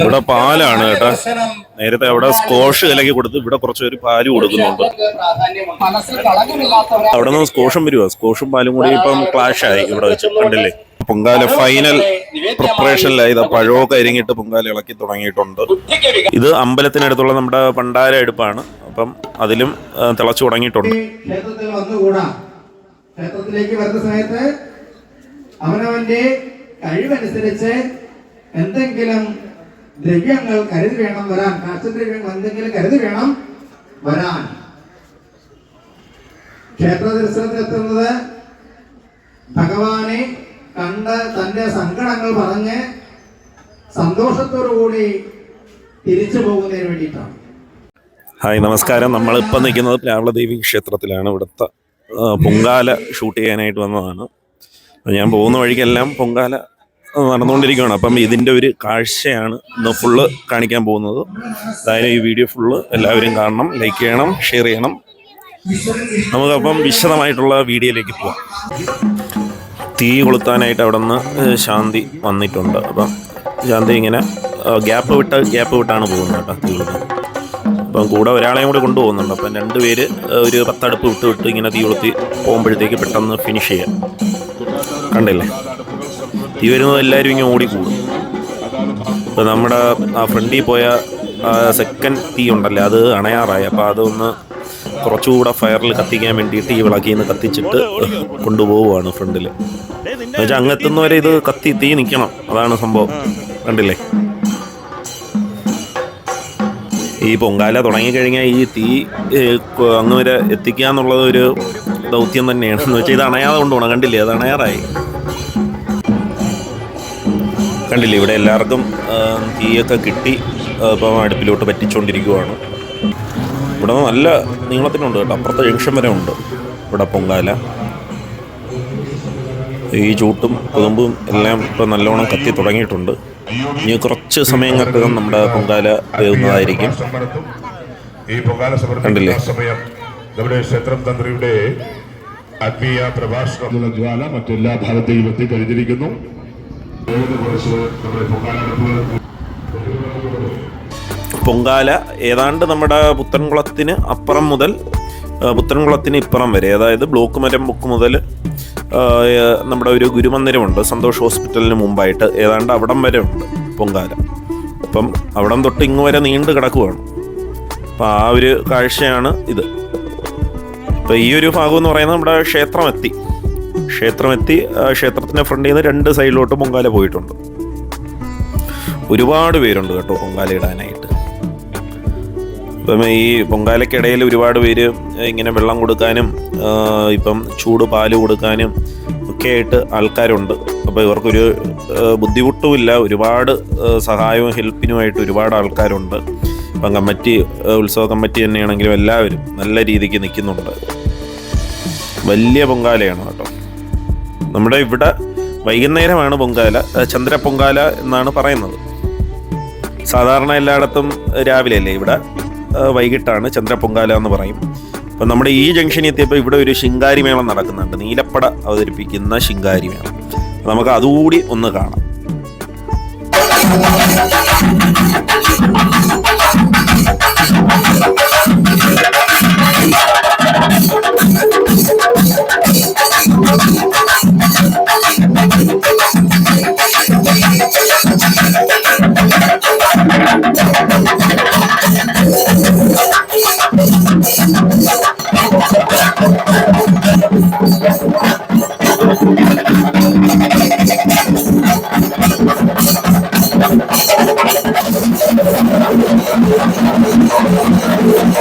ഇവിടെ പാലാണ് കേട്ടോ. നേരത്തെ അവിടെ സ്കോഷ് ഇലക്കി കൊടുത്ത് ഇവിടെ കുറച്ച് പേര് പാൽ കൊടുക്കുന്നുണ്ട്. അവിടെ നിന്ന് സ്കോഷും വരുവാ. സ്കോഷും പാലും കൂടി ഇപ്പം ക്ലാഷ് ആയി ഇവിടെ വെച്ച് കണ്ടില്ലേ? പൊങ്കാല ഫൈനൽ പ്രിപ്പറേഷനിലായി ഇതാ പഴമൊക്കെ അരിങ്ങിട്ട് പൊങ്കാല ഇളക്കി തുടങ്ങിയിട്ടുണ്ട്. ഇത് അമ്പലത്തിനടുത്തുള്ള നമ്മുടെ പണ്ടാര അടുപ്പാണ്. അപ്പം അതിലും തിളച്ചു തുടങ്ങിയിട്ടുണ്ട്. വന്നുകൂടാ. ക്ഷേത്രത്തിലേക്ക് വരുന്ന സമയത്ത് അവനവന്റെ കഴിവനുസരിച്ച് എന്തെങ്കിലും ദ്രവ്യങ്ങൾ കരുതി വേണം വരാൻ. കാശദ്രവ്യങ്ങൾ എന്തെങ്കിലും കരുതി വേണം വരാൻ. ക്ഷേത്ര ദർശനത്തിലെത്തുന്നത് ഭഗവാനെ കണ്ട് തന്റെ സങ്കടങ്ങൾ പറഞ്ഞ് സന്തോഷത്തോടുകൂടി തിരിച്ചു പോകുന്നതിന് വേണ്ടിയിട്ടാണ്. ഹായ് നമസ്കാരം. നമ്മളിപ്പോൾ നിൽക്കുന്നത് പ്ലാവളദേവി ക്ഷേത്രത്തിലാണ്. ഇവിടുത്തെ പൊങ്കാല ഷൂട്ട് ചെയ്യാനായിട്ട് വന്നതാണ്. ഞാൻ പോകുന്ന വഴിക്കെല്ലാം പൊങ്കാല നടന്നുകൊണ്ടിരിക്കുകയാണ്. അപ്പം ഇതിന്റെ ഒരു കാഴ്ചയാണ് ഇന്ന് ഫുള്ള് കാണിക്കാൻ പോകുന്നത്. അതായത് ഈ വീഡിയോ ഫുള്ള് എല്ലാവരും കാണണം ലൈക്ക് ചെയ്യണം ഷെയർ ചെയ്യണം. നമുക്കപ്പം വിശദമായിട്ടുള്ള വീഡിയോയിലേക്ക് പോവാം. തീ കൊളുത്താനായിട്ട് അവിടെ നിന്ന് ശാന്തി വന്നിട്ടുണ്ട്. അപ്പം ശാന്തി ഇങ്ങനെ ഗ്യാപ്പ് വിട്ട ഗ്യാപ്പ് വിട്ടാണ് പോകുന്നത് കേട്ടോ തീ കൊളുത്താൻ. അപ്പം കൂടെ ഒരാളെയും കൂടി കൊണ്ടുപോകുന്നുണ്ട്. അപ്പം രണ്ട് പേര് ഒരു പത്തടുപ്പ് വിട്ട് വിട്ട് ഇങ്ങനെ തീ കൊളുത്തി പോകുമ്പോഴത്തേക്ക് പെട്ടെന്ന് ഫിനിഷ് ചെയ്യാം. കണ്ടില്ലേ? തീ വരുന്നത് എല്ലാവരും ഇങ്ങനെ ഓടിക്കൂടും. അപ്പോൾ നമ്മുടെ ആ ഫ്രണ്ടിൽ പോയ സെക്കൻഡ് തീ ഉണ്ടല്ലേ അത് അണയാറായി. അപ്പോൾ അതൊന്ന് കുറച്ചുകൂടെ ഫയറിൽ കത്തിക്കാൻ വേണ്ടിയിട്ട് ഈ വിളക്കിൽ നിന്ന് കത്തിച്ചിട്ട് കൊണ്ടുപോവുകയാണ് ഫ്രണ്ടിൽ എന്നുവെച്ചാൽ അങ്ങെത്തുന്നവരെ ഇത് കത്തി തീ നിൽക്കണം അതാണ് സംഭവം. കണ്ടില്ലേ? ഈ പൊങ്കാല തുടങ്ങിക്കഴിഞ്ഞാൽ ഈ തീ അങ്ങ് വരെ എത്തിക്കുക എന്നുള്ളത് ഒരു ദൗത്യം തന്നെയാണ്. എന്ന് വെച്ചാൽ ഇത് അണയാതെ കൊണ്ടുപോകണം. കണ്ടില്ലേ? അത് അണയാറായി. കണ്ടില്ലേ ഇവിടെ എല്ലാവർക്കും തീയൊക്കെ കിട്ടി ഇപ്പം അടുപ്പിലോട്ട് പറ്റിച്ചുകൊണ്ടിരിക്കുവാണ് ഇവിടെ നല്ല നീളത്തിനുണ്ട് കേട്ടോ അപ്പുറത്തെ ജംഗ്ഷൻ വരെ ഉണ്ട് ഇവിടെ പൊങ്കാല. ഈ ചൂട്ടും കൊതുമ്പും എല്ലാം ഇപ്പം നല്ലോണം കത്തി തുടങ്ങിയിട്ടുണ്ട്. ഇനി കുറച്ച് സമയം സമയങ്ങൾക്കകം നമ്മുടെ പൊങ്കാല വേവുന്നതായിരിക്കും. കണ്ടില്ലേ? നമ്മുടെ ക്ഷേത്രം തന്ത്രിയുടെ ആത്മീയ പ്രഭാഷണ. ജ്വാല മറ്റെല്ലാ ഭാഗത്തെയും എത്തിക്കഴിഞ്ഞിരിക്കുന്നു നമ്മുടെ പൊങ്കാല പൊങ്കാല ഏതാണ്ട് നമ്മുടെ പുത്തൻകുളത്തിന് അപ്പുറം മുതൽ പുത്തൻകുളത്തിന് ഇപ്പുറം വരെ അതായത് ബ്ലോക്ക് മരം ബുക്ക് മുതൽ നമ്മുടെ ഒരു ഗുരുമന്ദിരമുണ്ട്. സന്തോഷ് ഹോസ്പിറ്റലിന് മുമ്പായിട്ട് ഏതാണ്ട് അവിടം വരെ ഉണ്ട് പൊങ്കാല. അപ്പം അവിടം തൊട്ട് ഇങ്ങ് വരെ നീണ്ടു കിടക്കുകയാണ് അപ്പം ആ ഒരു കാഴ്ചയാണ് ഇത്. അപ്പം ഈ ഒരു ഭാഗം എന്ന് പറയുന്നത് നമ്മുടെ ക്ഷേത്രമെത്തി. ക്ഷേത്രമെത്തി ആ, ക്ഷേത്രത്തിന്റെ ഫ്രണ്ടിൽ നിന്ന് രണ്ട് സൈഡിലോട്ട് പൊങ്കാല പോയിട്ടുണ്ട്. ഒരുപാട് പേരുണ്ട് കേട്ടോ പൊങ്കാല ഇടാനായിട്ട്. ഇപ്പം ഈ പൊങ്കാലയ്ക്കിടയിൽ ഒരുപാട് പേര് ഇങ്ങനെ വെള്ളം കൊടുക്കാനും ഇപ്പം ചൂട് പാൽ കൊടുക്കാനും ഒക്കെ ആയിട്ട് ആൾക്കാരുണ്ട്. അപ്പോൾ ഇവർക്കൊരു ബുദ്ധിമുട്ടുമില്ല. ഒരുപാട് സഹായവും ഹെൽപ്പിനുമായിട്ട് ഒരുപാട് ആൾക്കാരുണ്ട്. ഇപ്പം കമ്മിറ്റി ഉത്സവ കമ്മിറ്റി തന്നെയാണെങ്കിലും എല്ലാവരും നല്ല രീതിക്ക് നിൽക്കുന്നുണ്ട്. വലിയ പൊങ്കാലയാണ് കേട്ടോ. നമ്മുടെ ഇവിടെ വൈകുന്നേരമാണ് പൊങ്കാല ചന്ദ്ര പൊങ്കാല എന്നാണ് പറയുന്നത്. സാധാരണ എല്ലായിടത്തും രാവിലെയല്ലേ ഇവിടെ? വൈകിട്ടാണ് ചന്ദ്ര പൊങ്കാല എന്ന് പറയും. അപ്പം നമ്മുടെ ഈ ജംഗ്ഷനിൽ എത്തിയപ്പോൾ ഇവിടെ ഒരു ശിങ്കാരി മേളം നടക്കുന്നുണ്ട്. നീലപ്പട അവതരിപ്പിക്കുന്ന ശിങ്കാരി മേളം നമുക്ക് അതുകൂടി ഒന്ന് കാണാം.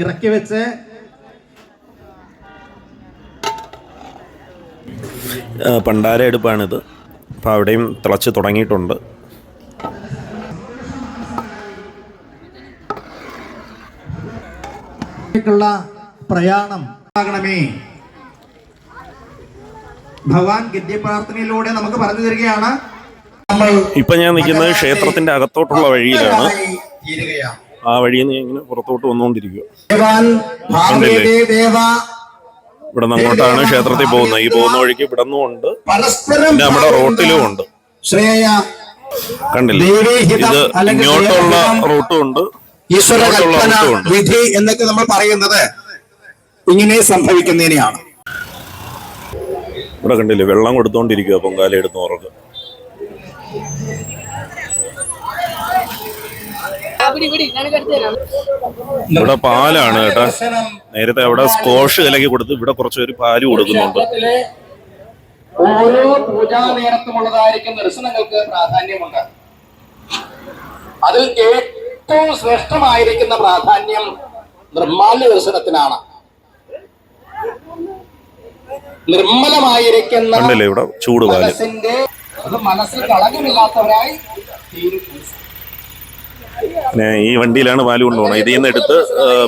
ഇറക്കി വെച്ച പണ്ടാര എടുപ്പാണിത്. അപ്പോൾ അവിടെയും തിളച്ച് തുടങ്ങിയിട്ടുണ്ട്. പ്രയാണം ആകണമേ ഭഗവാൻ ഗദ്യപ്രാർത്ഥനയിലൂടെ നമുക്ക് പറഞ്ഞു തരികയാണ്. ഇപ്പൊ ഞാൻ നിൽക്കുന്നത് ക്ഷേത്രത്തിന്റെ അകത്തോട്ടുള്ള വഴിയിലാണ്. ആ വഴിയിൽ നിന്ന് ഇങ്ങനെ പുറത്തോട്ട് വന്നുകൊണ്ടിരിക്കുക. ഇവിടെ നിന്ന് അങ്ങോട്ടാണ് ക്ഷേത്രത്തിൽ പോകുന്നത്. ഈ പോകുന്ന വഴിക്ക് ഇവിടെ നിന്നും ഉണ്ട്. പിന്നെ നമ്മുടെ റോട്ടിലും ഉണ്ട്. കണ്ടില്ലേ? ഇത് ഇങ്ങോട്ടുള്ള റൂട്ടും ഉണ്ട് ഈശ്വര കൽപ്പന വിധി എന്നൊക്കെ നമ്മൾ പറയുന്നത് ഇങ്ങനെ സംഭവിക്കുന്നതിനെയാണ്. ഇവിടെ കണ്ടില്ലേ? വെള്ളം കൊടുത്തോണ്ടിരിക്കുക പൊങ്കാല എടുത്തോർക്ക് ഇവിടെ പാലാണ് കേട്ടാ. നേരത്തെ അവിടെ സ്കോഷ് കലക്കി കൊടുത്ത് ഇവിടെ കുറച്ച് പേര് പാൽ കൊടുക്കുന്നുണ്ട്. ഓരോ പൂജാ നേരത്തുമുള്ളതായിരിക്കും ദർശനങ്ങൾക്ക് പ്രാധാന്യമുണ്ട്. അതിൽ ഏറ്റവും ശ്രേഷ്ഠമായിരിക്കുന്ന പ്രാധാന്യം നിർമാല്യ ദർശനത്തിനാണ്. നിർമ്മലമായിരിക്കുന്ന കണ്ടില്ലേ ഇവിടെ ചൂട് മനസ്സിന്റെ അത് മനസ്സിൽ കളങ്കമില്ലാത്തവരായി തീരും. പിന്നെ ഈ വണ്ടിയിലാണ് പാൽ കൊണ്ടുപോകുന്നത് ഇതിൽ നിന്ന് എടുത്ത്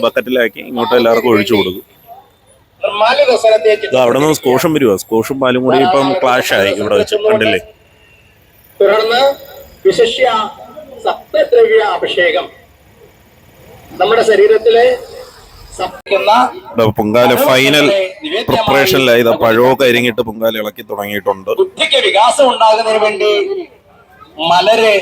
ബക്കറ്റിലാക്കി ഇങ്ങോട്ട് എല്ലാവർക്കും ഒഴിച്ചു കൊടുക്കും. ഇത് അവിടെ നിന്ന് സ്കോഷും വരുവാ. സ്കോഷും പാലും കൂടി ഇപ്പം ക്ലാഷ് ആയി ഇവിടെ വെച്ച് കണ്ടില്ലേ? തുടർന്ന് വിശിഷ്യ സപ്തദ്രവ്യ അഭിഷേകം. നമ്മുടെ ശരീരത്തിലെ പൊങ്കാല ഫൈനൽ പ്രിപ്പറേഷനിലായി പഴമൊക്കെ അരിങ്ങിട്ട് പൊങ്കാല ഇളക്കി തുടങ്ങിയിട്ടുണ്ട്. ബുദ്ധിക്ക് വികാസം ഉണ്ടാകുന്നതിന് വേണ്ടി മലര്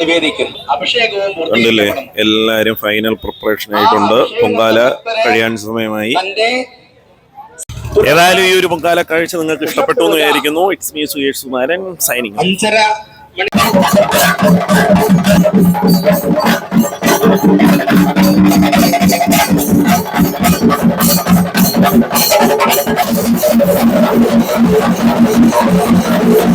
നിവേദിക്കുന്നു. അഭിഷേകവും പൂർത്തീകരിക്കപ്പെടുന്നു. എല്ലാരും ഫൈനൽ പ്രിപ്പറേഷൻ ആയിട്ടുണ്ട്. പൊങ്കാല കഴിയാൻ സമയമായി. ഏതായാലും ഈ ഒരു പൊങ്കാല കാഴ്ച നിങ്ങൾക്ക് ഇഷ്ടപ്പെട്ടു എന്ന് വിചാരിക്കുന്നു. ഇറ്റ്സ് മീ സുഗേഷ് സുമാരൻ സൈനിങ് അഞ്ചര മണി